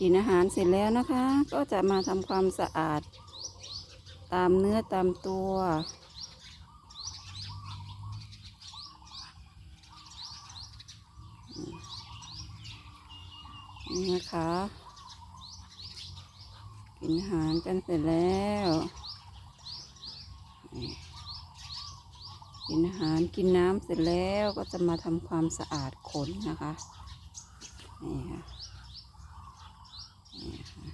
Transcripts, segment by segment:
กินอาหารเสร็จแล้วนะคะ ก็จะมาทำความสะอาด ตามเนื้อตามตัว นี่นะคะ กินอาหารกันเสร็จแล้ว กินอาหารกินน้ำเสร็จแล้วก็จะมาทำความสะอาดขนนะคะ นี่ค่ะนี่ค่ะ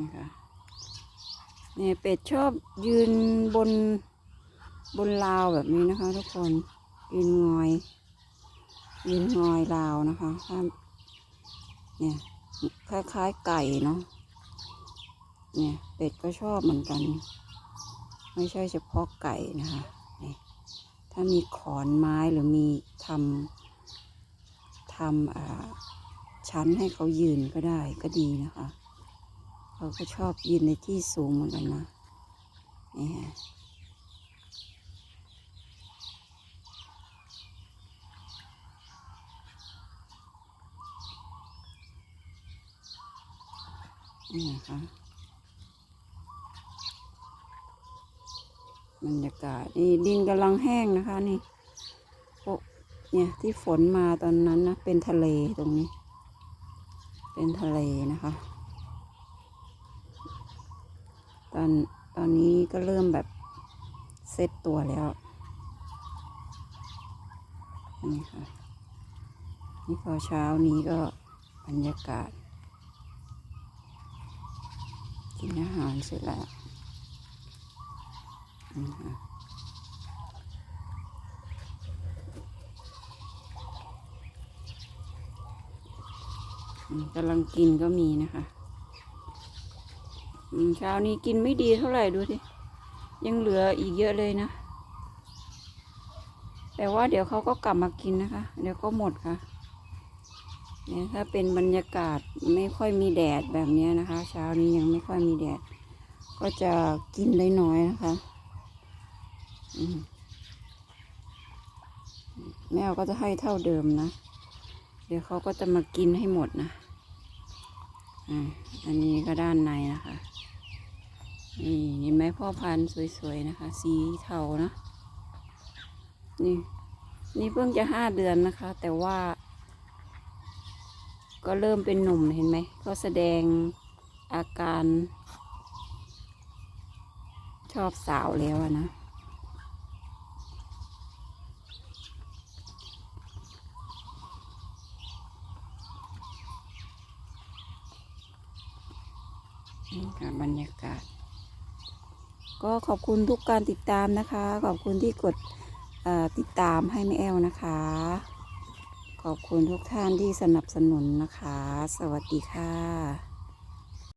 นี่ค่ะเนี่ยเป็ดชอบยืนบนบนราวแบบนี้นะคะ ทุกคนยืนงอยยืนงอยราวนะคะถ้าเนี่ยคล้ายๆไก่เนาะเนี่ยเป็ดก็ชอบเหมือนกัน ไม่ใช่เฉพาะไก่นะคะนี่ถ้ามีขอนไม้หรือมีทำทำอ่าชั้นให้เขายืนก็ได้ก็ดีนะคะ เขาก็ชอบยืนในที่สูงเหมือนกันนะนี่ฮะนี่นะคะบรรยากาศนี่ดินกำลังแห้งนะคะนี่โอ้เนี่ยที่ฝนมาตอนนั้นนะเป็นทะเลตรงนี้ เป็นทะเลนะคะ ตอนตอนนี้ก็เริ่มแบบเซตตัวแล้วนี่ค่ะนี่พอเช้านี้ก็บรรยากาศ กินอาหารเสร็จแล้วอืมค่ะอืมกำลังกินก็มีนะคะ เช้านี้กินไม่ดีเท่าไหร่ดูสิยังเหลืออีกเยอะเลยนะ แต่ว่าเดี๋ยวเขาก็กลับมากินนะคะ เดี๋ยวก็หมดค่ะเนี่ยถ้าเป็นบรรยากาศไม่ค่อยมีแดดแบบนี้นะคะ เช้านี้ยังไม่ค่อยมีแดด ก็จะกินได้น้อยนะคะแมวก็จะให้เท่าเดิมนะ เดี๋ยวเขาก็จะมากินให้หมดนะ อ่า อันนี้ก็ด้านในนะคะ นี่เห็นไหมพ่อพันธุ์สวยๆนะคะ สีเทานะ นี่ นี่เพิ่งจะห้าเดือนนะคะ แต่ว่า ก็เริ่มเป็นหนุ่มเห็นไหม ก็แสดงอาการ ชอบสาวแล้วนะค่ะบรรยากาศ ก็ขอบคุณทุกการติดตามนะคะ ขอบคุณที่กดติดตามให้แม่แอลนะคะ ขอบคุณทุกท่านที่สนับสนุนนะคะ สวัสดีค่ะ